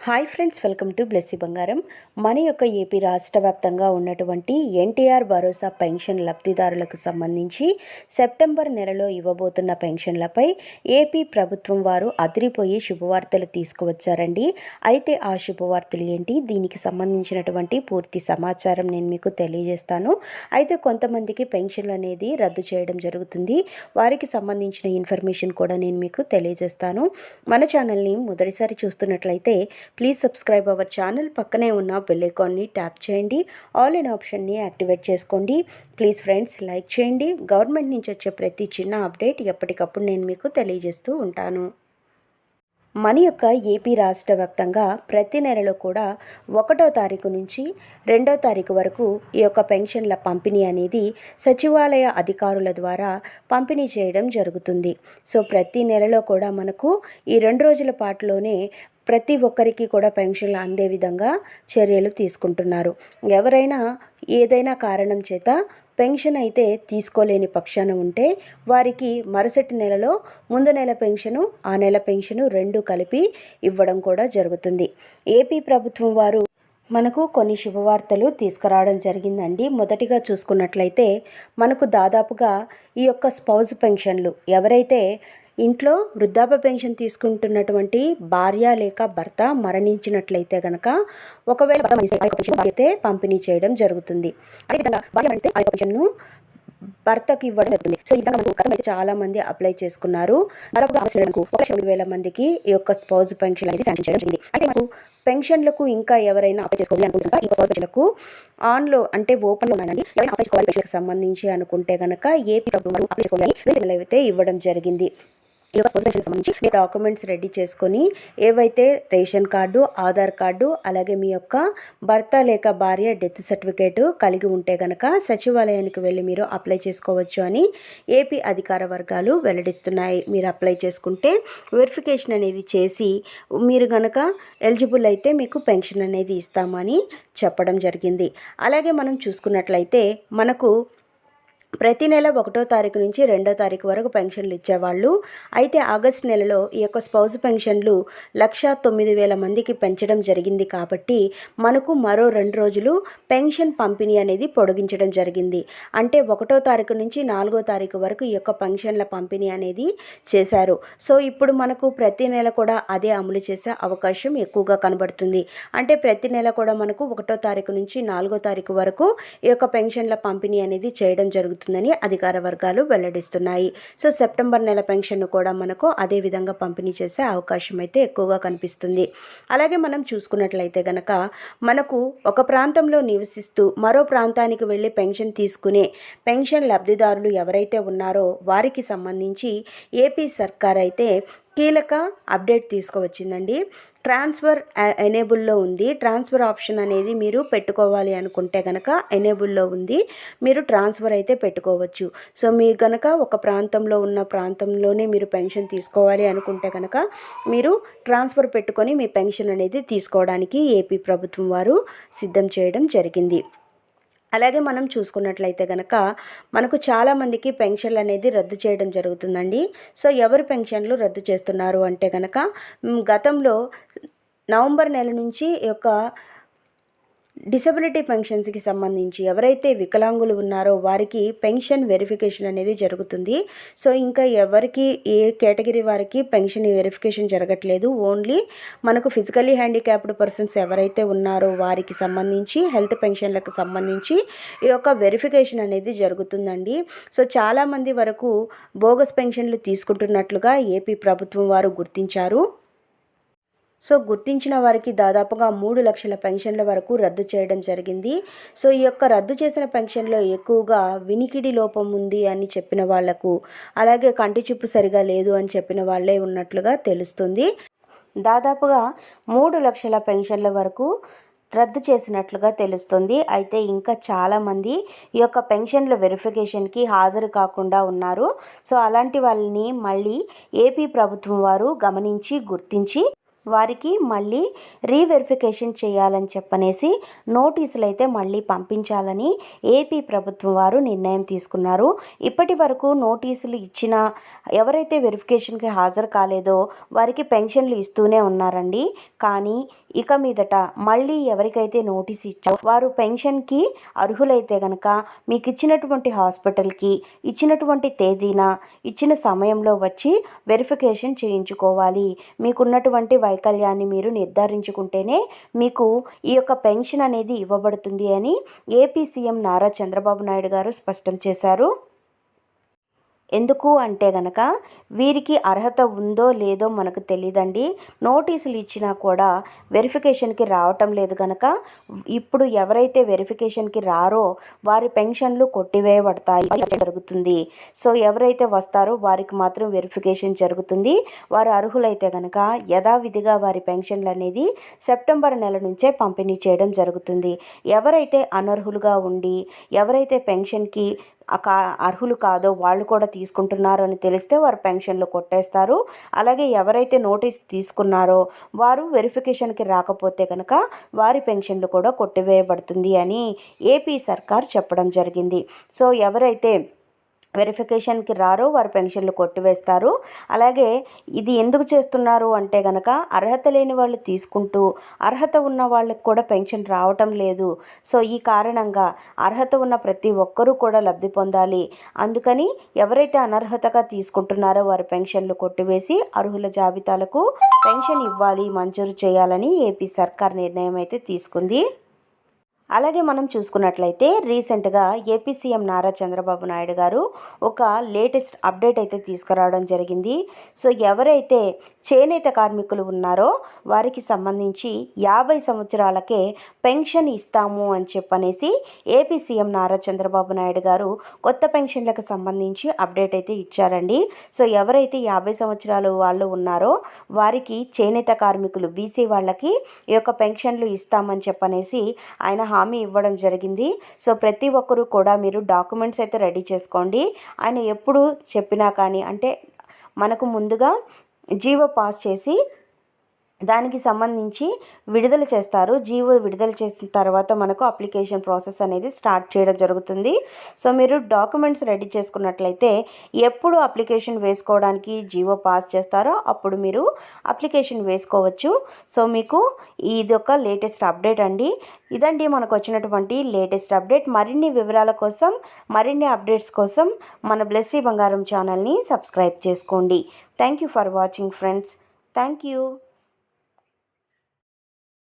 Hi friends welcome to Blessy Bangaram. మన యొక్క AP రాష్ట్ర వ్యాప్తంగా ఉన్నటువంటి ఎన్టీఆర్ భరోసా పెన్షన్ లబ్ధిదారులకు సంబంధించి సెప్టెంబర్ నెలలో ఇవ్వబోతున్న పెన్షన్లపై ఏపీ ప్రభుత్వం వారు అదిరిపోయి శుభవార్తలు తీసుకువచ్చారండి. అయితే ఆ శుభవార్తలు ఏంటి? దీనికి సంబంధించినటువంటి పూర్తి సమాచారం నేను మీకు తెలియజేస్తాను. అయితే కొంతమందికి పెన్షన్లు అనేది రద్దు చేయడం జరుగుతుంది. వారికి సంబంధించిన ఇన్ఫర్మేషన్ కూడా నేను మీకు తెలియజేస్తాను. మన ఛానల్ని మొదటిసారి చూస్తున్నట్లయితే ప్లీజ్ సబ్స్క్రైబ్ అవర్ ఛానల్ పక్కనే ఉన్న బెల్లైకాన్ని ట్యాప్ చేయండి. ఆల్ ఇన్ ఆప్షన్ని యాక్టివేట్ చేసుకోండి. ప్లీజ్ ఫ్రెండ్స్ లైక్ చేయండి. గవర్నమెంట్ నుంచి వచ్చే ప్రతి చిన్న అప్డేట్ ఎప్పటికప్పుడు నేను మీకు తెలియజేస్తూ ఉంటాను. మన యొక్క ఏపీ రాష్ట్ర వ్యాప్తంగా ప్రతి నెలలో కూడా ఒకటో తారీఖు నుంచి రెండో తారీఖు వరకు ఈ యొక్క పెన్షన్ల పంపిణీ అనేది సచివాలయ అధికారుల ద్వారా పంపిణీ చేయడం జరుగుతుంది. సో ప్రతి నెలలో కూడా మనకు ఈ రెండు రోజుల పాటులోనే ప్రతి ఒక్కరికి కూడా పెన్షన్లు అందే విధంగా చర్యలు తీసుకుంటున్నారు. ఎవరైనా ఏదైనా కారణం చేత పెన్షన్ అయితే తీసుకోలేని పక్షాన ఉంటే వారికి మరుసటి నెలలో ముందు నెల పెన్షను ఆ నెల పెన్షను రెండు కలిపి ఇవ్వడం కూడా జరుగుతుంది. ఏపీ ప్రభుత్వం వారు మనకు కొన్ని శుభవార్తలు తీసుకురావడం జరిగిందండి. మొదటిగా చూసుకున్నట్లయితే మనకు దాదాపుగా ఈ యొక్క స్పౌజ్ పెన్షన్లు ఎవరైతే ఇంట్లో వృద్ధాప్య పెన్షన్ తీసుకుంటున్నటువంటి భార్య లేక భర్త మరణించినట్లయితే గనక ఒకవేళ అయితే పంపిణీ చేయడం జరుగుతుంది. అదేవిధంగా భార్య మరణిస్తే ఆ యొక్క పెన్షన్ను భర్తకి ఇవ్వడం జరుగుతుంది. సో ఈ విధంగా చాలా మంది అప్లై చేసుకున్నారు. దాదాపుగా ఒక లక్ష వేల మందికి ఈ యొక్క స్పౌజ్ పెన్షన్ అనేది శాంక్షన్ చేయడం జరిగింది. అయితే మనకు పెన్షన్లకు ఇంకా ఎవరైనా అప్లై చేసుకోవాలి అనుకుంటున్నా ఈ స్పౌజ్ పెన్షన్లకు ఆన్లో అంటే ఓపెన్లో ఉన్నాయండి ఎవరైనా అప్లై చేసుకోవాలి పెన్షన్కి సంబంధించి అనుకుంటే కనుక ఏపీ ప్రభుత్వం అప్లై చేసుకోవాలి అయితే ఇవ్వడం జరిగింది. ఈ యొక్క పెన్షన్కి సంబంధించి మీ డాక్యుమెంట్స్ రెడీ చేసుకొని ఏవైతే రేషన్ కార్డు ఆధార్ కార్డు అలాగే మీ యొక్క భర్త లేక భార్య డెత్ సర్టిఫికేట్ కలిగి ఉంటే కనుక సచివాలయానికి వెళ్ళి మీరు అప్లై చేసుకోవచ్చు అని ఏపీ అధికార వర్గాలు వెల్లడిస్తున్నాయి. మీరు అప్లై చేసుకుంటే వెరిఫికేషన్ అనేది చేసి మీరు కనుక ఎలిజిబుల్ అయితే మీకు పెన్షన్ అనేది ఇస్తామని చెప్పడం జరిగింది. అలాగే మనం చూసుకున్నట్లయితే మనకు ప్రతి నెల ఒకటో తారీఖు నుంచి రెండో తారీఖు వరకు పెన్షన్లు ఇచ్చేవాళ్ళు. అయితే ఆగస్ట్ నెలలో ఈ యొక్క స్పౌజ్ పెన్షన్లు లక్ష తొమ్మిది వేల మందికి పెంచడం జరిగింది కాబట్టి మనకు మరో రెండు రోజులు పెన్షన్ పంపిణీ అనేది పొడిగించడం జరిగింది. అంటే ఒకటో తారీఖు నుంచి నాలుగో తారీఖు వరకు ఈ యొక్క పెన్షన్ల పంపిణీ అనేది చేశారు. సో ఇప్పుడు మనకు ప్రతి నెల కూడా అదే అమలు చేసే అవకాశం ఎక్కువగా కనబడుతుంది. అంటే ప్రతి నెల కూడా మనకు ఒకటో తారీఖు నుంచి నాలుగో తారీఖు వరకు ఈ యొక్క పెన్షన్ల పంపిణీ అనేది చేయడం జరుగుతుంది. జరుగుతుందని అధికార వర్గాలు వెల్లడిస్తున్నాయి. సో సెప్టెంబర్ నెల పెన్షన్ను కూడా మనకు అదే విధంగా పంపిణీ చేసే అవకాశం అయితే ఎక్కువగా కనిపిస్తుంది. అలాగే మనం చూసుకున్నట్లయితే గనక మనకు ఒక ప్రాంతంలో నివసిస్తూ మరో ప్రాంతానికి వెళ్ళి పెన్షన్ తీసుకునే పెన్షన్ లబ్ధిదారులు ఎవరైతే ఉన్నారో వారికి సంబంధించి ఏపీ సర్కార్ అయితే కీలక అప్డేట్ తీసుకువచ్చిందండి. ట్రాన్స్ఫర్ ఎనేబుల్లో ఉంది. ట్రాన్స్ఫర్ ఆప్షన్ అనేది మీరు పెట్టుకోవాలి అనుకుంటే కనుక ఎనేబుల్లో ఉంది. మీరు ట్రాన్స్ఫర్ అయితే పెట్టుకోవచ్చు. సో మీ కనుక ఒక ప్రాంతంలో ఉన్న ప్రాంతంలోనే మీరు పెన్షన్ తీసుకోవాలి అనుకుంటే కనుక మీరు ట్రాన్స్ఫర్ పెట్టుకొని మీ పెన్షన్ అనేది తీసుకోవడానికి ఏపీ ప్రభుత్వం వారు సిద్ధం చేయడం జరిగింది. అలాగే మనం చూసుకున్నట్లయితే కనుక మనకు చాలామందికి పెన్షన్లు అనేది రద్దు చేయడం జరుగుతుందండి. సో ఎవరు పెన్షన్లు రద్దు చేస్తున్నారు అంటే కనుక గతంలో నవంబర్ నెల నుంచి ఈ యొక్క డిసబిలిటీ పెన్షన్స్కి సంబంధించి ఎవరైతే వికలాంగులు ఉన్నారో వారికి పెన్షన్ వెరిఫికేషన్ అనేది జరుగుతుంది. సో ఇంకా ఎవరికి ఏ కేటగిరీ వారికి పెన్షన్ వెరిఫికేషన్ జరగట్లేదు. ఓన్లీ మనకు ఫిజికలీ హ్యాండిక్యాప్డ్ పర్సన్స్ ఎవరైతే ఉన్నారో వారికి సంబంధించి హెల్త్ పెన్షన్లకు సంబంధించి ఈ యొక్క వెరిఫికేషన్ అనేది జరుగుతుందండి. సో చాలామంది వరకు బోగస్ పెన్షన్లు తీసుకుంటున్నట్లుగా ఏపీ ప్రభుత్వం వారు గుర్తించారు. సో గుర్తించిన వారికి దాదాపుగా మూడు లక్షల పెన్షన్ల వరకు రద్దు చేయడం జరిగింది. సో ఈ యొక్క రద్దు చేసిన పెన్షన్లో ఎక్కువగా వినికిడి లోపం ఉంది అని చెప్పిన వాళ్ళకు అలాగే కంటి చూపు సరిగా లేదు అని చెప్పిన వాళ్ళే ఉన్నట్లుగా తెలుస్తుంది. దాదాపుగా మూడు లక్షల పెన్షన్ల వరకు రద్దు చేసినట్లుగా తెలుస్తుంది. అయితే ఇంకా చాలామంది ఈ యొక్క పెన్షన్ల వెరిఫికేషన్కి హాజరు కాకుండా ఉన్నారు. సో అలాంటి వాళ్ళని మళ్ళీ ఏపీ ప్రభుత్వం వారు గమనించి గుర్తించి వారికి మళ్ళీ రీవెరిఫికేషన్ చేయాలని చెప్పనేసి నోటీసులు అయితే మళ్ళీ పంపించాలని ఏపీ ప్రభుత్వం వారు నిర్ణయం తీసుకున్నారు. ఇప్పటి వరకు నోటీసులు ఇచ్చిన ఎవరైతే వెరిఫికేషన్కి హాజరు కాలేదో వారికి పెన్షన్లు ఇస్తూనే ఉన్నారండి. కానీ ఇక మీదట మళ్ళీ ఎవరికైతే నోటీస్ ఇచ్చా వారు పెన్షన్కి అర్హులైతే గనక మీకు ఇచ్చినటువంటి హాస్పిటల్కి ఇచ్చినటువంటి తేదీన ఇచ్చిన సమయంలో వచ్చి వెరిఫికేషన్ చేయించుకోవాలి. మీకున్నటువంటి వైకల్యాన్ని మీరు నిర్ధారించుకుంటేనే మీకు ఈ యొక్క పెన్షన్ అనేది ఇవ్వబడుతుంది అని ఏపీ సీఎం నారా చంద్రబాబు నాయుడు గారు స్పష్టం చేశారు. ఎందుకు అంటే గనక వీరికి అర్హత ఉందో లేదో మనకు తెలియదండి నోటీసులు ఇచ్చినా కూడా వెరిఫికేషన్కి రావటం లేదు కనుక ఇప్పుడు ఎవరైతే వెరిఫికేషన్కి రారో వారి పెన్షన్లు కొట్టివేయబడతాయి. జరుగుతుంది. సో ఎవరైతే వస్తారో వారికి మాత్రం వెరిఫికేషన్ జరుగుతుంది. వారు అర్హులైతే కనుక యథావిధిగా వారి పెన్షన్లు అనేది సెప్టెంబర్ నెల నుంచే పంపిణీ చేయడం జరుగుతుంది. ఎవరైతే అనర్హులుగా ఉండి ఎవరైతే పెన్షన్కి అర్హులు కాదో వాళ్ళు కూడా తీసుకుంటున్నారు అని తెలిస్తే వారు పెన్షన్లు కొట్టేస్తారు. అలాగే ఎవరైతే నోటీస్ తీసుకున్నారో వారు వెరిఫికేషన్కి రాకపోతే కనుక వారి పెన్షన్లు కూడా కొట్టివేయబడుతుంది అని ఏపీ సర్కార్ చెప్పడం జరిగింది. సో ఎవరైతే వెరిఫికేషన్కి రారో వారు పెన్షన్లు కొట్టివేస్తారు. అలాగే ఇది ఎందుకు చేస్తున్నారు అంటే గనక అర్హత లేని వాళ్ళు తీసుకుంటూ అర్హత ఉన్న వాళ్ళకి కూడా పెన్షన్ రావటం లేదు. సో ఈ కారణంగా అర్హత ఉన్న ప్రతి ఒక్కరూ కూడా లబ్ధి పొందాలి. అందుకని ఎవరైతే అనర్హతగా తీసుకుంటున్నారో వారి పెన్షన్లు కొట్టివేసి అర్హుల జాబితాలకు పెన్షన్ ఇవ్వాలి మంజూరు చేయాలని ఏపీ సర్కార్ నిర్ణయం అయితే తీసుకుంది. అలాగే మనం చూసుకున్నట్లయితే రీసెంట్గా ఏపీ సీఎం నారా చంద్రబాబు నాయుడు గారు ఒక లేటెస్ట్ అప్డేట్ అయితే తీసుకురావడం జరిగింది. సో ఎవరైతే చేనేత కార్మికులు ఉన్నారో వారికి సంబంధించి యాభై సంవత్సరాలకే పెన్షన్ ఇస్తాము అని చెప్పనేసి ఏపీ సీఎం నారా చంద్రబాబు నాయుడు గారు కొత్త పెన్షన్లకు సంబంధించి అప్డేట్ అయితే ఇచ్చారండి. సో ఎవరైతే యాభై సంవత్సరాలు వాళ్ళు ఉన్నారో వారికి చేనేత కార్మికులు బీసీ వాళ్ళకి ఈ యొక్క పెన్షన్లు ఇస్తామని చెప్పనేసి ఆయన హామీ ఇవ్వడం జరిగింది. సో ప్రతి ఒక్కరూ కూడా మీరు డాక్యుమెంట్స్ అయితే రెడీ చేసుకోండి. ఆయన ఎప్పుడు చెప్పినా కానీ అంటే మనకు ముందుగా జీవో పాస్ చేసి దానికి సంబంధించి విడుదల చేస్తారు. జీవో విడుదల చేసిన తర్వాత మనకు అప్లికేషన్ ప్రాసెస్ అనేది స్టార్ట్ చేయడం జరుగుతుంది. సో మీరు డాక్యుమెంట్స్ రెడీ చేసుకున్నట్లయితే ఎప్పుడు అప్లికేషన్ వేసుకోవడానికి జీవో పాస్ చేస్తారో అప్పుడు మీరు అప్లికేషన్ వేసుకోవచ్చు. సో మీకు ఇది ఒక లేటెస్ట్ అప్డేట్ అండి. ఇదండి మనకు వచ్చినటువంటి లేటెస్ట్ అప్డేట్. మరిన్ని వివరాల కోసం మరిన్ని అప్డేట్స్ కోసం మన బ్లెస్సీ బంగారం ఛానల్ని సబ్స్క్రైబ్ చేసుకోండి. Thank you for watching friends. Thank you.